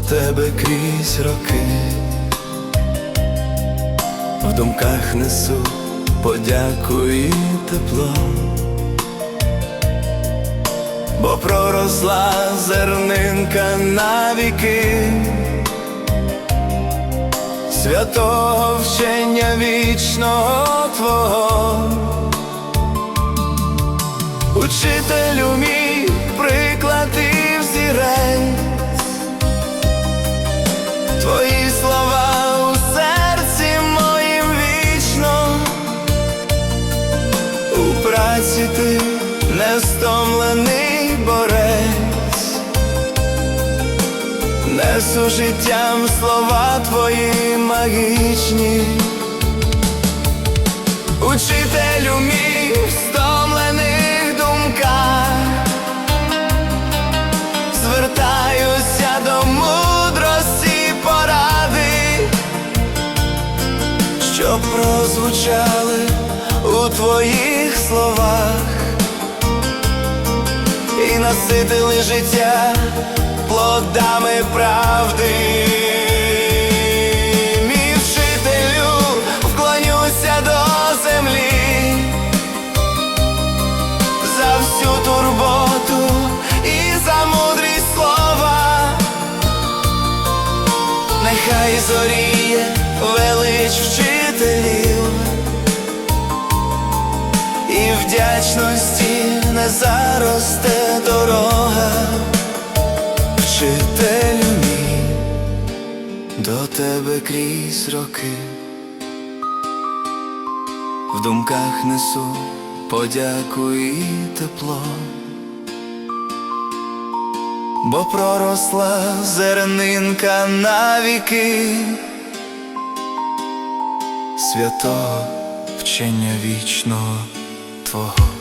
тебе крізь роки, в думках несу подяку і тепло, бо проросла зернинка навіки, святого вчення вічного Твого. Учителю мій несу життям слова твої магічні. Учителю мій в стомлених думках звертаюся до мудрості поради, що прозвучали у твоїх словах і наситили життя плодами правди. Вчителю, вклонюся до землі. За всю турботу і за мудрість слова, нехай зоріє велич вчителів. І вдячності не заросте дорога, тебе крізь роки. В думках несу подяку і тепло, бо проросла зернинка навіки святого вчення вічного Твого.